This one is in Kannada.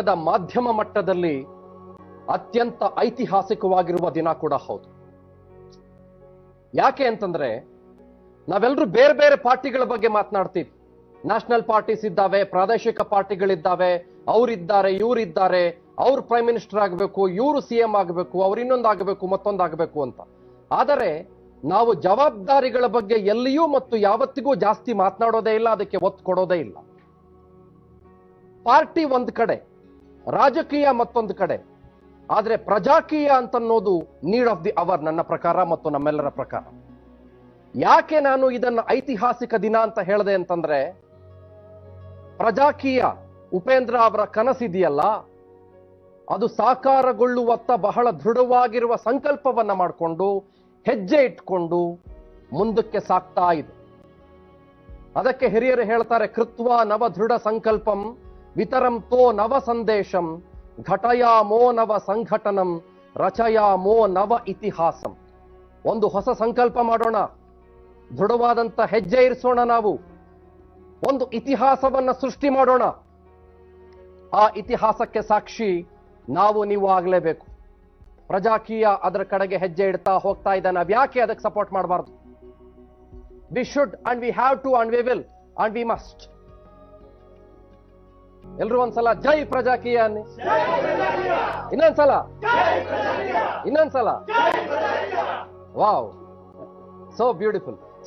ಕರ್ನಾಟಕದ ಮಾಧ್ಯಮ ಮಟ್ಟದಲ್ಲಿ ಅತ್ಯಂತ ಐತಿಹಾಸಿಕವಾಗಿರುವ ದಿನ ಕೂಡ ಹೌದು. ಯಾಕೆ ಅಂತಂದ್ರೆ ನಾವೆಲ್ಲರೂ ಬೇರೆ ಬೇರೆ ಪಾರ್ಟಿಗಳ ಬಗ್ಗೆ ಮಾತನಾಡ್ತೀವಿ. ನ್ಯಾಷನಲ್ ಪಾರ್ಟೀಸ್ ಇದ್ದಾವೆ, ಪ್ರಾದೇಶಿಕ ಪಾರ್ಟಿಗಳಿದ್ದಾವೆ, ಅವರಿದ್ದಾರೆ, ಇವರಿದ್ದಾರೆ, ಅವ್ರು ಪ್ರೈಮ್ ಮಿನಿಸ್ಟರ್ ಆಗಬೇಕು, ಇವರು ಸಿ ಎಂ ಆಗಬೇಕು, ಅವ್ರು ಇನ್ನೊಂದಾಗಬೇಕು ಮತ್ತೊಂದಾಗಬೇಕು ಅಂತ. ಆದರೆ ನಾವು ಜವಾಬ್ದಾರಿಗಳ ಬಗ್ಗೆ ಎಲ್ಲಿಯೂ ಮತ್ತು ಯಾವತ್ತಿಗೂ ಜಾಸ್ತಿ ಮಾತನಾಡೋದೇ ಇಲ್ಲ, ಅದಕ್ಕೆ ಒತ್ತು ಕೊಡೋದೇ ಇಲ್ಲ. ಪಾರ್ಟಿ ಒಂದ್ ಕಡೆ ರಾಜಕೀಯ ಮತ್ತೊಂದು ಕಡೆ. ಆದರೆ ಪ್ರಜಾಕೀಯ ಅಂತನ್ನೋದು ನೀಡ್ ಆಫ್ ದಿ ಅವರ್ ನನ್ನ ಪ್ರಕಾರ ಮತ್ತು ನಮ್ಮೆಲ್ಲರ ಪ್ರಕಾರ. ಯಾಕೆ ನಾನು ಇದನ್ನ ಐತಿಹಾಸಿಕ ದಿನ ಅಂತ ಹೇಳಿದೆ ಅಂತಂದ್ರೆ, ಪ್ರಜಾಕೀಯ ಉಪೇಂದ್ರ ಅವರ ಕನಸಿದೆಯಲ್ಲ, ಅದು ಸಾಕಾರಗೊಳ್ಳುವತ್ತ ಬಹಳ ದೃಢವಾಗಿರುವ ಸಂಕಲ್ಪವನ್ನ ಮಾಡಿಕೊಂಡು, ಹೆಜ್ಜೆ ಇಟ್ಕೊಂಡು ಮುಂದಕ್ಕೆ ಸಾಕ್ತಾ ಇದೆ. ಅದಕ್ಕೆ ಹಿರಿಯರು ಹೇಳ್ತಾರೆ, ಕೃತ್ವ ನವ ದೃಢ ಸಂಕಲ್ಪಂ ವಿತರಂತೋ ನವ ಸಂದೇಶಂ, ಘಟಯಾಮೋ ನವ ಸಂಘಟನಂ ರಚಯಾ ಮೋ ನವ ಇತಿಹಾಸಂ. ಒಂದು ಹೊಸ ಸಂಕಲ್ಪ ಮಾಡೋಣ. ದೃಢವಾದಂತ ಹೆಜ್ಜೆ ಇರಿಸೋಣ ನಾವು. ಒಂದು ಇತಿಹಾಸವನ್ನ ಸೃಷ್ಟಿ ಮಾಡೋಣ. ಆ ಇತಿಹಾಸಕ್ಕೆ ಸಾಕ್ಷಿ ನಾವು ನೀವು ಆಗಲೇಬೇಕು. ಪ್ರಜಾಕೀಯ ಅದರ ಕಡೆಗೆ ಹೆಜ್ಜೆ ಇಡ್ತಾ ಹೋಗ್ತಾ ಇದ್ದಾನೆ. ನಾವು ಯಾಕೆ ಅದಕ್ಕೆ ಸಪೋರ್ಟ್ ಮಾಡಬಾರ್ದು? We should and we have to and we will and we must ಎಲ್ರು ಒಂದ್ಸಲ ಜೈ ಪ್ರಜಾಕೀಯ ಅನ್ನಿ. ಇನ್ನೊಂದ್ಸಲ. ಇನ್ನೊಂದ್ಸಲ. ವಾವ್. So beautiful